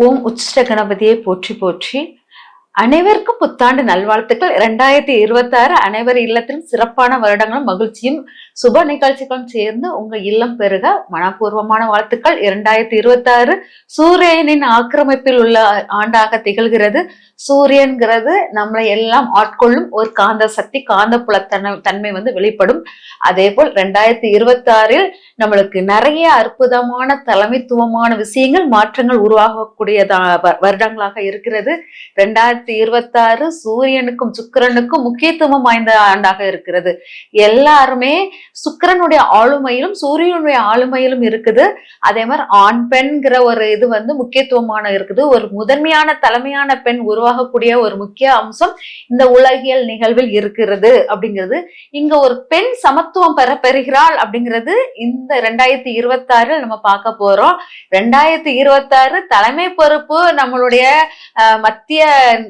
ஓம் உச்சிஷ்ட கணபதியை போற்றி போற்றி அனைவருக்கும் புத்தாண்டு நல்வாழ்த்துக்கள். இரண்டாயிரத்தி இருபத்தி ஆறு அனைவர் இல்லத்திலும் சிறப்பான வருடங்களும் மகிழ்ச்சியும் சுப நிகழ்ச்சிகளும் சேர்ந்து உங்க இல்லம் பெருக மனப்பூர்வமான வாழ்த்துக்கள். இரண்டாயிரத்தி இருபத்தி ஆறு சூரியனின் ஆக்கிரமிப்பில் உள்ள ஆண்டாக திகழ்கிறது. சூரியன்கிறது நம்மளை எல்லாம் ஆட்கொள்ளும். ஒரு காந்த சக்தி காந்த தன்மை வந்து வெளிப்படும். அதே போல் ரெண்டாயிரத்தி இருபத்தி ஆறில் நம்மளுக்கு நிறைய அற்புதமான தலைமைத்துவமான விஷயங்கள் மாற்றங்கள் உருவாகக்கூடியதா வ- வருடங்களாக இருக்கிறது. ரெண்டாயிரத்தி இருபத்தாறு சூரியனுக்கும் சுக்கிரனுக்கும் முக்கியத்துவம் வாய்ந்த ஆண்டாக இருக்கிறது. எல்லாருமே சுக்கிரனுடைய ஆளுமையிலும் சூரியனுடைய ஆளுமையிலும் இருக்குது. அதே மாதிரி ஆண் பெண்கிற ஒரு இது வந்து முக்கியத்துவமான இருக்குது. ஒரு முதன்மையான தலைமையான பெண் உருவாகக்கூடிய ஒரு முக்கிய அம்சம் இந்த உலகியல் நிகழ்வில் இருக்கிறது அப்படிங்கிறது. இங்க ஒரு பெண் சமத்துவம் பெற பெறுகிறாள் அப்படிங்கிறது இந்த ரெண்டாயிரத்தி இருபத்தி ஆறில் நம்ம பார்க்க போறோம். ரெண்டாயிரத்தி இருபத்தி ஆறு தலைமை பொறுப்பு நம்மளுடைய மத்திய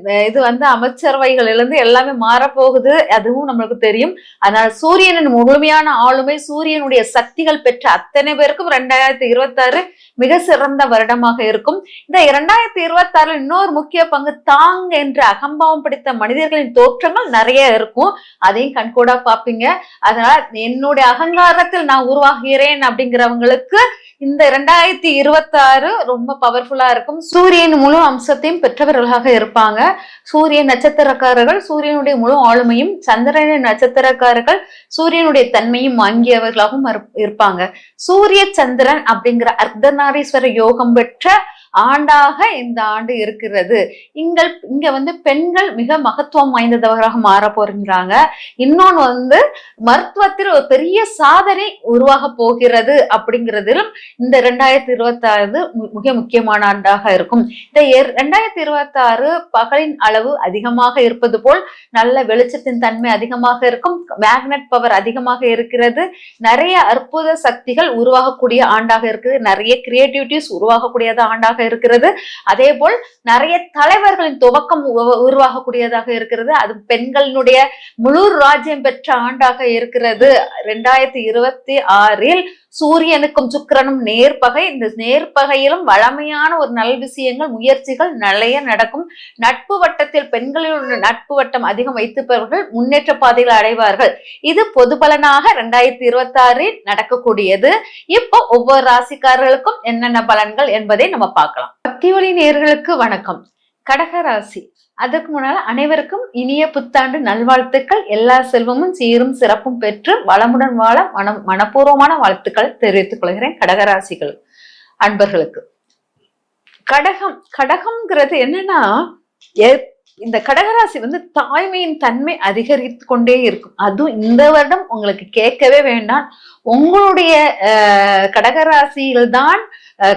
இது வந்து அமைச்சரவைகளிலிருந்து எல்லாமே மாறப்போகுது. அதுவும் நம்மளுக்கு தெரியும். அதனால சூரியனின் முழுமையான ஆளுமை சூரியனுடைய சக்திகள் பெற்ற அத்தனை பேருக்கும் ரெண்டாயிரத்தி இருபத்தாறு மிக சிறந்த வருடமாக இருக்கும். இந்த இரண்டாயிரத்தி இருபத்தி இன்னொரு முக்கிய பங்கு தாங் என்ற அகம்பாவம் பிடித்த மனிதர்களின் தோற்றங்கள் நிறைய இருக்கும். அதையும் கண்கூடா பார்ப்பீங்க. அதனால என்னுடைய அகங்காரத்தில் நான் உருவாகிறேன் அப்படிங்கிறவங்களுக்கு இந்த ரெண்டாயிரத்தி இருபத்தாறு ரொம்ப பவர்ஃபுல்லா இருக்கும். சூரியன் முழு அம்சத்தையும் பெற்றவர்களாக இருப்பாங்க. சூரிய நட்சத்திரக்காரர்கள் சூரியனுடைய முழு ஆளுமையும் சந்திரன நட்சத்திரக்காரர்கள் சூரியனுடைய தன்மையும் வாங்கியவர்களாகவும் இருப்பாங்க. சூரிய சந்திரன் அப்படிங்கிற அர்த்தநாரீஸ்வர யோகம் பெற்ற ஆண்டாக இந்த ஆண்டு இருக்கிறது. இங்கள் இங்க வந்து பெண்கள் மிக மகத்துவம் வாய்ந்தவராக மாற போகிறாங்க இன்னொன்று வந்து மருத்துவத்தில் ஒரு பெரிய சாதனை உருவாக போகிறது அப்படிங்கிறதிலும் இந்த ரெண்டாயிரத்தி இருபத்தாறு மிக முக்கியமான ஆண்டாக இருக்கும். இந்த எர்- ரெண்டாயிரத்தி இருபத்தாறு பகலின் அளவு அதிகமாக இருப்பது போல் நல்ல வெளிச்சத்தின் தன்மை அதிகமாக இருக்கும். மேக்னெட் பவர் அதிகமாக இருக்கிறது. நிறைய அற்புத சக்திகள் உருவாகக்கூடிய ஆண்டாக இருக்குது. நிறைய கிரியேட்டிவிட்டிஸ் உருவாகக்கூடியது ஆண்டாக இருக்கிறது. அதே போல் நிறைய தலைவர்களின் துவக்கம் உ- உருவாகக்கூடியதாக இருக்கிறது. அது பெண்களினுடைய முழு ராஜ்யம் பெற்ற ஆண்டாக இருக்கிறது. ரெண்டாயிரத்தி இருபத்தி ஆறில் சூரியனுக்கும் சுக்கிரனும் நேர்பகை. இந்த நேர்பகையிலும் வளமையான ஒரு நல் விஷயங்கள் முயற்சிகள் நிறைய நடக்கும். நட்பு வட்டத்தில் பெண்களின் நட்பு வட்டம் அதிகம் வைத்திருப்பவர்கள் முன்னேற்ற பாதையில் அடைவார்கள். இது பொது பலனாக ரெண்டாயிரத்தி இருபத்தி ஆறில் நடக்கக்கூடியது. இப்போ ஒவ்வொரு ராசிக்காரர்களுக்கும் என்னென்ன பலன்கள் என்பதை நம்ம பார்க்கலாம். பக்தி ஒளி நேர்களுக்கு வணக்கம். கடகராசி. அதற்கு முன்னால் அனைவருக்கும் இனிய புத்தாண்டு நல்வாழ்த்துக்கள். எல்லா செல்வமும் சீரும் சிறப்பும் பெற்று வளமுடன் வாழ மனம் மனப்பூர்வமான வாழ்த்துக்கள் தெரிவித்துக் கொள்கிறேன் கடகராசிகள் அன்பர்களுக்கு. கடகம் கடகம்ங்கிறது என்னன்னா இந்த கடகராசி வந்து தாய்மையின் தன்மை அதிகரித்து கொண்டே இருக்கும். அதுவும் இந்த வருடம் உங்களுக்கு கேட்கவே வேண்டாம். உங்களுடைய கடகராசியில் கடகராசியில்தான்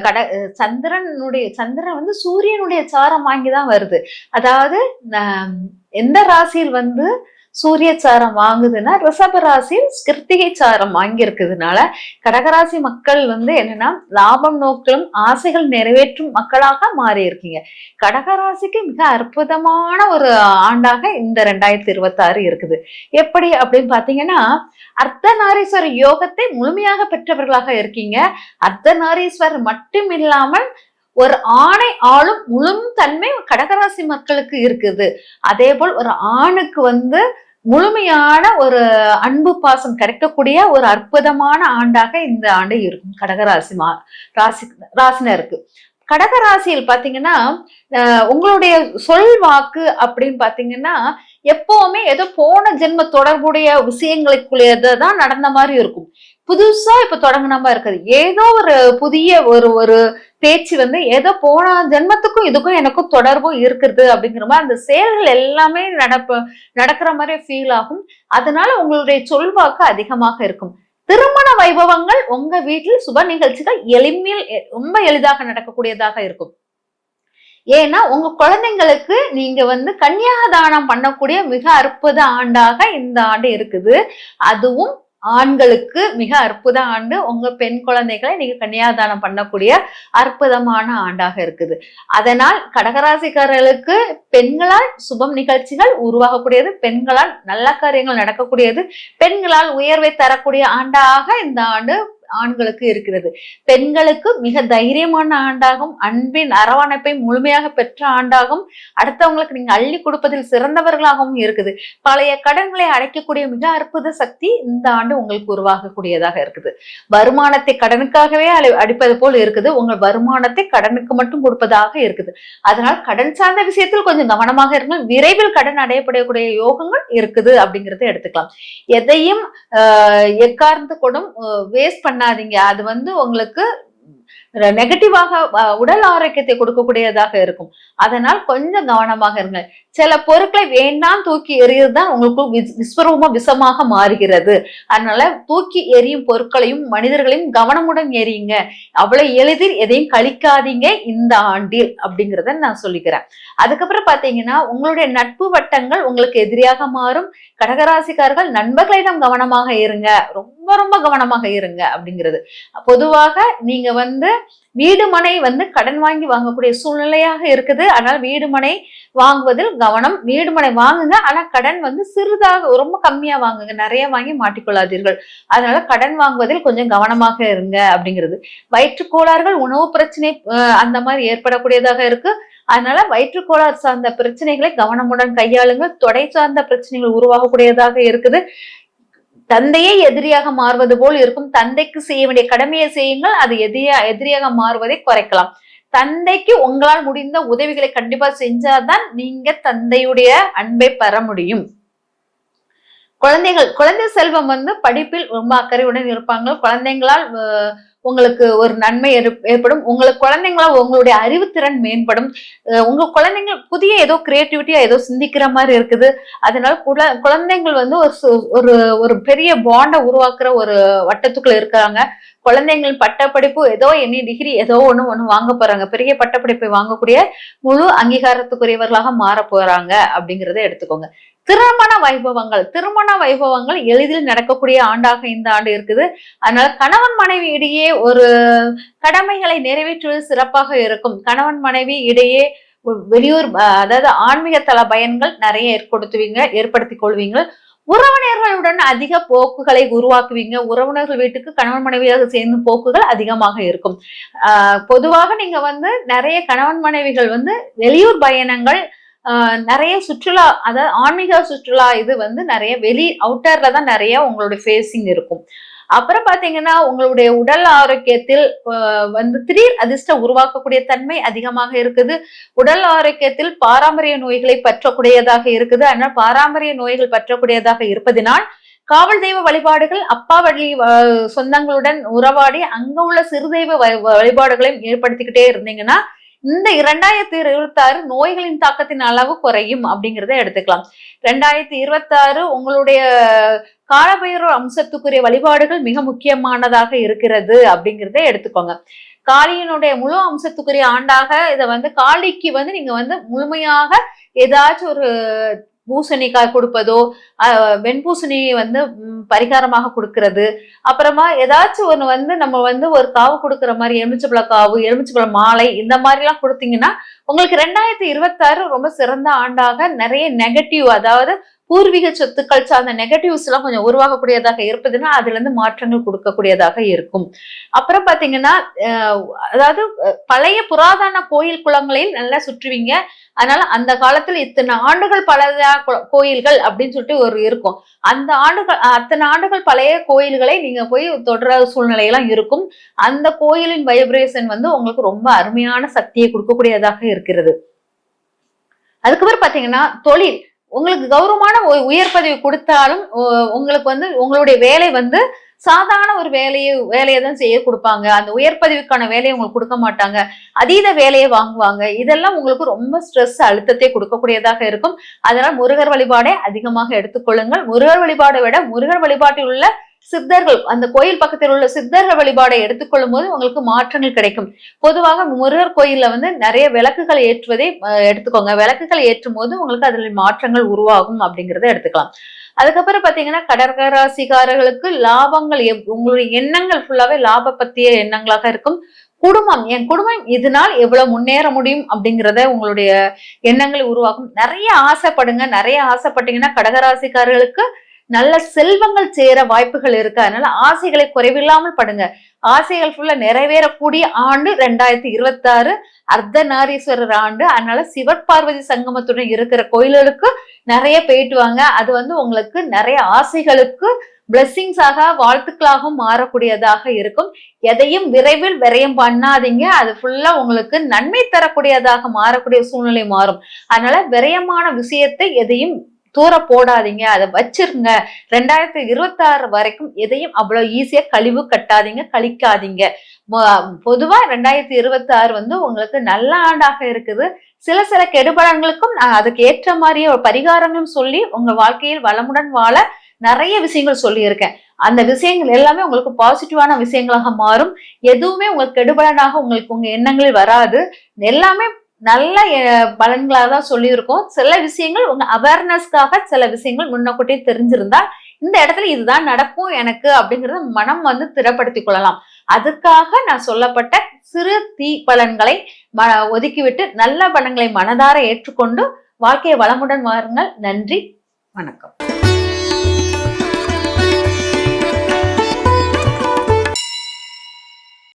கட சந்திரனுடைய சந்திரன் வந்து சூரியனுடைய சாரம் வாங்கி தான் வருது. அதாவது ந- எந்த ராசியில் வந்து சூரிய சாரம் வாங்குதுன்னா ரிஷபராசியில் கிருத்திகை சாரம் வாங்கியிருக்கிறதுனால கடகராசி மக்கள் வந்து என்னன்னா லாபம் நோக்கிலும் ஆசைகள் நிறைவேற்றும் மக்களாக மாறி இருக்கீங்க கடகராசிக்கு மிக அற்புதமான ஒரு ஆண்டாக இந்த ரெண்டாயிரத்தி இருபத்தாறு இருக்குது. எப்படி அப்படின்னு பார்த்தீங்கன்னா அர்த்தநாரீஸ்வர யோகத்தை முழுமையாக பெற்றவர்களாக இருக்கீங்க. அர்த்தநாரீஸ்வரர் மட்டும் இல்லாமல் ஒரு ஆணை ஆளும் முழும் தன்மை கடகராசி மக்களுக்கு இருக்குது. அதே போல் ஒரு ஆணுக்கு வந்து முழுமையான ஒரு அன்பு பாசம் கிடைக்கக்கூடிய ஒரு அற்புதமான ஆண்டாக இந்த ஆண்டு இருக்கும் கடகராசி மா ராசி ராசினருக்கு. கடகராசியில் பாத்தீங்கன்னா அஹ், உங்களுடைய சொல் வாக்கு அப்படின்னு பார்த்தீங்கன்னா எப்பவுமே ஏதோ போன ஜென்ம தொடர்புடைய விஷயங்களுக்குள்ளேயே தான் நடந்த மாதிரி இருக்கும். புதுசா இப்ப தொடங்கின இருக்குது. ஏதோ ஒரு புதிய ஒரு ஒரு பேச்சு வந்து ஏதோ போன ஜென்மத்துக்கும் இதுக்கும் எனக்கும் தொடர்பும் இருக்குது அப்படிங்கிற மாதிரி அந்த செயல்கள் எல்லாமே நடப்ப நடக்கிற மாதிரி ஃபீல் ஆகும். அதனால உங்களுடைய சொல்வாக்கு அதிகமாக இருக்கும். திருமண வைபவங்கள் உங்க வீட்டில் சுப நிகழ்ச்சிகள் எளிமையில் எ- ரொம்ப எளிதாக நடக்கக்கூடியதாக இருக்கும். ஏன்னா உங்க குழந்தைங்களுக்கு நீங்க வந்து கன்னியாதானம் பண்ணக்கூடிய மிக அற்புத ஆண்டாக இந்த ஆண்டு இருக்குது. அதுவும் ஆண்களுக்கு மிக அற்புத ஆண்டு. உங்க பெண் குழந்தைகளை நீங்க கன்னியாதானம் பண்ணக்கூடிய அற்புதமான ஆண்டாக இருக்குது. அதனால் கடகராசிக்காரர்களுக்கு பெண்களால் சுபம் நிகழ்ச்சிகள் உருவாகக்கூடியது. பெண்களால் நல்ல காரியங்கள் நடக்கக்கூடியது. பெண்களால் உயர்வை தரக்கூடிய ஆண்டாக இந்த ஆண்டு ஆண்களுக்கு இருக்கிறது. பெண்களுக்கு மிக தைரியமான ஆண்டாகும் அன்பின் அரவணைப்பை முழுமையாக பெற்ற ஆண்டாகும். அடுத்தவங்களுக்கு நீங்க அள்ளி கொடுப்பதில் சிறந்தவர்களாகவும் இருக்குது. பழைய கடன்களை அடைக்கக்கூடிய மிக அற்புத சக்தி இந்த ஆண்டு உங்களுக்கு உருவாகக்கூடியதாக இருக்குது. வருமானத்தை கடனுக்காகவே அடிப்பது போல் இருக்குது. உங்கள் வருமானத்தை கடனுக்கு மட்டும் கொடுப்பதாக இருக்குது. அதனால் கடன் சார்ந்த விஷயத்தில் கொஞ்சம் கவனமாக இருங்கள். விரைவில் கடன் அடையப்படக்கூடிய யோகங்கள் இருக்குது அப்படிங்கறத எடுத்துக்கலாம். எதையும் ஆஹ், எக்காரணத்து கூடும் வேஸ்ட் பண்ணாதீங்க. அது வந்து உங்களுக்கு நெகட்டிவாக உடல் ஆரோக்கியத்தை கொடுக்கக்கூடியதாக இருக்கும். அதனால் கொஞ்சம் கவனமாக இருங்க சில பொருட்களை வேண்டாம் தூக்கி எறியது தான் உங்களுக்கு வி- விஸ்வரூப விஷமாக மாறுகிறது. அதனால தூக்கி எறியும் பொருட்களையும் மனிதர்களையும் கவனமுடன் எறியுங்க. அவ்வளவு எளிதில் எதையும் கழிக்காதீங்க இந்த ஆண்டில் அப்படிங்கிறத நான் சொல்லிக்கிறேன். அதுக்கப்புறம் பாத்தீங்கன்னா உங்களுடைய நட்பு வட்டங்கள் உங்களுக்கு எதிரியாக மாறும். கடகராசிக்காரர்கள் நண்பர்களிடம் கவனமாக இருங்க. ரொம்ப ரொம்ப கவனமாக இருங்க அப்படிங்கிறது. பொதுவாக நீங்க வந்து வீடு மனை வந்து கடன் வாங்கி வாங்கக்கூடிய சூழ்நிலையாக இருக்குது. அதனால வீடு மனை வாங்குவதில் கவனம் வீடு மனை வாங்குங்க. ஆனா கடன் வந்து சிறிதாக ரொம்ப கம்மியா வாங்குங்க. நிறைய வாங்கி மாட்டிக்கொள்ளாதீர்கள். அதனால கடன் வாங்குவதில் கொஞ்சம் கவனமாக இருங்க அப்படிங்கிறது. வயிற்றுக்கோளாறுகள் உணவு பிரச்சனை அந்த மாதிரி ஏற்படக்கூடியதாக இருக்கு. அதனால வயிற்றுக்கோளாறு சார்ந்த பிரச்சனைகளை கவனமுடன் கையாளுங்கள். தொடை சார்ந்த பிரச்சனைகள் உருவாகக்கூடியதாக இருக்குது. தந்தையே எதிரியாக மாறுவது போல் இருக்கும். தந்தைக்கு செய்ய வேண்டிய கடமையை செய்யுங்கள். அது எதிரியா எதிரியாக மாறுவதை குறைக்கலாம். தந்தைக்கு உங்களால் முடிந்த உதவிகளை கண்டிப்பா செஞ்சாதான் நீங்க தந்தையுடைய அன்பை பெற முடியும். குழந்தைகள் குழந்தை செல்வம் வந்து படிப்பில் ரொம்ப அக்கறையுடன் இருப்பாங்க. குழந்தைங்களால் அஹ், உங்களுக்கு ஒரு நன்மை ஏற்ப- ஏற்படும். உங்களுக்கு குழந்தைங்களா உங்களுடைய அறிவுத்திறன் மேம்படும். உங்க குழந்தைங்க புதிய ஏதோ கிரியேட்டிவிட்டியா ஏதோ சிந்திக்கிற மாதிரி இருக்குது. அதனால குழ- குழந்தைங்கள் வந்து ஒரு சு- ஒரு ஒரு பெரிய பாண்டை உருவாக்குற ஒரு வட்டத்துக்குள்ள இருக்கிறாங்க. குழந்தைங்கள் பட்டப்படிப்பு ஏதோ எண்ணி டிகிரி ஏதோ ஒன்று ஒன்று வாங்க போறாங்க. பெரிய பட்டப்படிப்பை வாங்கக்கூடிய முழு அங்கீகாரத்துக்குரியவர்களாக மாற போறாங்க அப்படிங்கிறத எடுத்துக்கோங்க. திருமண வைபவங்கள் திருமண வைபவங்கள் எளிதில் நடக்கக்கூடிய ஆண்டாக இந்த ஆண்டு இருக்குது. அதனால கணவன் மனைவி இடையே ஒரு கடமைகளை நிறைவேற்றுவது சிறப்பாக இருக்கும். கணவன் மனைவி இடையே வெளியூர் அதாவது ஆன்மீக தள பயன்கள் நிறைய ஏற்படுத்துவீங்க ஏற்படுத்திக் கொள்வீங்க. உறவினர்களுடன் அதிக போக்குகளை உருவாக்குவீங்க. உறவினர்கள் வீட்டுக்கு கணவன் மனைவியாக சேர்ந்து போக்குகள் அதிகமாக இருக்கும். பொதுவாக நீங்க வந்து நிறைய கணவன் மனைவிகள் வந்து வெளியூர் பயணங்கள் நிறைய சுற்றுலா அதாவது ஆன்மீக சுற்றுலா இது வந்து நிறைய வெளி அவுட்டர்ல தான் நிறைய உங்களுடைய ஃபேஸிங் இருக்கும். அப்புறம் பாத்தீங்கன்னா உங்களுடைய உடல் ஆரோக்கியத்தில் வந்து திடீர் அதிர்ஷ்டம் உருவாக்கக்கூடிய தன்மை அதிகமாக இருக்குது. உடல் ஆரோக்கியத்தில் பாரம்பரிய நோய்களை பற்றக்கூடியதாக இருக்குது. அதனால் பாரம்பரிய நோய்கள் பற்றக்கூடியதாக இருப்பதினால் காவல் தெய்வ வழிபாடுகள் அப்பா வழி சொந்தங்களுடன் உறவாடி அங்க உள்ள சிறு தெய்வ வ- வழிபாடுகளையும் ஏற்படுத்திக்கிட்டே இருந்தீங்கன்னா இந்த இரண்டாயிரத்தி இருபத்தி ஆறு நோய்களின் தாக்கத்தின் அளவு குறையும் அப்படிங்கிறத எடுத்துக்கலாம். ரெண்டாயிரத்தி இருபத்தி ஆறு உங்களுடைய காலபைரவர் அம்சத்துக்குரிய வழிபாடுகள் மிக முக்கியமானதாக இருக்கிறது அப்படிங்கிறத எடுத்துக்கோங்க. காளியினுடைய முழு அம்சத்துக்குரிய ஆண்டாக இதை வந்து காளிக்கு வந்து நீங்க வந்து முழுமையாக ஏதாச்சும் ஒரு பூசணிக்காய் கொடுப்பதோ ஆஹ் வெண்பூசணி வந்து பரிகாரமாக கொடுக்கறது. அப்புறமா ஏதாச்சும் ஒன்று வந்து நம்ம வந்து ஒரு காவு கொடுக்குற மாதிரி எலுமிச்சப்பழ காவு எலுமிச்சப்பழ மாலை இந்த மாதிரிலாம் கொடுத்தீங்கன்னா உங்களுக்கு ரெண்டாயிரத்தி இருபத்தாறு ரொம்ப சிறந்த ஆண்டாக நிறைய நெகட்டிவ் அதாவது பூர்வீக சொத்துக்கள் சார்ந்த நெகட்டிவ்ஸ் எல்லாம் கொஞ்சம் உருவாகக்கூடியதாக இருப்பதுன்னா அதுல இருந்து மாற்றங்கள் கொடுக்கக்கூடியதாக இருக்கும். அப்புறம் பாத்தீங்கன்னா அதாவது பழைய புராதன கோயில் குளங்களையும் நல்லா சுற்றுவீங்க. அதனால அந்த காலத்துல இத்தனை ஆண்டுகள் பழைய கோயில்கள் அப்படின்னு சொல்லிட்டு ஒரு இருக்கும். அந்த ஆண்டுகள் அத்தனை ஆண்டுகள் பழைய கோயில்களை நீங்க போய் தொடர சூழ்நிலையெல்லாம் இருக்கும். அந்த கோயிலின் வைப்ரேஷன் வந்து உங்களுக்கு ரொம்ப அருமையான சக்தியை கொடுக்கக்கூடியதாக இருக்கிறது. அதுக்கப்புறம் பாத்தீங்கன்னா தொழில். உங்களுக்கு கௌரவமான உ- உயர் பதவி கொடுத்தாலும் உங்களுக்கு வந்து உங்களுடைய வேலை வந்து சாதாரண ஒரு வேலையை வேலையை தான் செய்ய கொடுப்பாங்க. அந்த உயர் பதவிக்கான வேலையை உங்களுக்கு கொடுக்க மாட்டாங்க. அதீத வேலையை வாங்குவாங்க. இதெல்லாம் உங்களுக்கு ரொம்ப ஸ்ட்ரெஸ் அழுத்தத்தை கொடுக்கக்கூடியதாக இருக்கும். அதனால் முருகர் வழிபாடை அதிகமாக எடுத்துக்கொள்ளுங்கள். முருகர் வழிபாடை விட முருகர் வழிபாட்டில் உள்ள சித்தர்கள் அந்த கோயில் பக்கத்தில் உள்ள சித்தர்கள் வழிபாடை எடுத்துக்கொள்ளும் போது உங்களுக்கு மாற்றங்கள் கிடைக்கும். பொதுவாக முருகர் கோயில்ல வந்து நிறைய விளக்குகள் ஏற்றுவதை எடுத்துக்கோங்க. விளக்குகள் ஏற்றும் போது உங்களுக்கு அதில் மாற்றங்கள் உருவாகும் அப்படிங்கிறத எடுத்துக்கலாம். அதுக்கப்புறம் பாத்தீங்கன்னா கடற்கராசிக்காரர்களுக்கு லாபங்கள் உங்களுடைய எண்ணங்கள் ஃபுல்லாவே லாப பத்திய எண்ணங்களாக இருக்கும். குடும்பம் என் குடும்பம் இதனால் எவ்வளவு முன்னேற முடியும் அப்படிங்கிறத உங்களுடைய எண்ணங்களை உருவாக்கும் நிறைய ஆசைப்படுங்க. நிறைய ஆசைப்பட்டீங்கன்னா கடகராசிக்காரர்களுக்கு நல்ல செல்வங்கள் சேர வாய்ப்புகள் இருக்கு. அதனால ஆசைகளை குறைவில்லாமல் படுங்க. ஆசைகள் ஃபுல்லா நிறைவேறக்கூடிய ஆண்டு ரெண்டாயிரத்தி இருபத்தி ஆறு அர்த்தநாரீஸ்வரர் ஆண்டு. அதனால சிவபார்வதி சங்கமத்துடன் இருக்கிற கோயில்களுக்கு நிறைய போயிட்டு வாங்க. அது வந்து உங்களுக்கு நிறைய ஆசைகளுக்கு பிளெஸ்ஸிங்ஸாக வாழ்த்துக்களாகவும் மாறக்கூடியதாக இருக்கும். எதையும் விரைவில் விரயம் பண்ணாதீங்க. அது ஃபுல்லா உங்களுக்கு நன்மை தரக்கூடியதாக மாறக்கூடிய சூழ்நிலை மாறும். அதனால விரயமான விஷயத்தை எதையும் தூர போடாதீங்க. அதை வச்சிருங்க. ரெண்டாயிரத்தி இருபத்தி ஆறு வரைக்கும் எதையும் அவ்வளவு ஈஸியா கழிவு கட்டாதீங்க கழிக்காதீங்க. பொதுவா ரெண்டாயிரத்தி இருபத்தி ஆறு வந்து உங்களுக்கு நல்ல ஆண்டாக இருக்குது. சில சில கெடுபடங்களுக்கும் நான் அதுக்கு ஏற்ற மாதிரியே ஒரு பரிகாரங்களும் சொல்லி உங்க வாழ்க்கையில் வளமுடன் வாழ நிறைய விஷயங்கள் சொல்லியிருக்கேன். அந்த விஷயங்கள் எல்லாமே உங்களுக்கு பாசிட்டிவான விஷயங்களாக மாறும். எதுவுமே உங்களுக்கு கெடுபலனாக உங்களுக்கு உங்க எண்ணங்களில் வராது. எல்லாமே நல்ல பலன்களாக தான் சொல்லியிருக்கோம். சில விஷயங்கள் உங்க அவேர்னஸ்க்காக சில விஷயங்கள் முன்னக்கூட்டியே தெரிஞ்சிருந்தா இந்த இடத்துல இதுதான் நடக்கும் எனக்கு அப்படிங்கறத மனம் வந்து திறப்படுத்தி கொள்ளலாம். அதுக்காக நான் சொல்லப்பட்ட சிறு தீ பலன்களை ம ஒதுக்கிவிட்டு நல்ல பலன்களை மனதார ஏற்றுக்கொண்டு வாழ்க்கையை வளமுடன் வாருங்கள். நன்றி. வணக்கம்.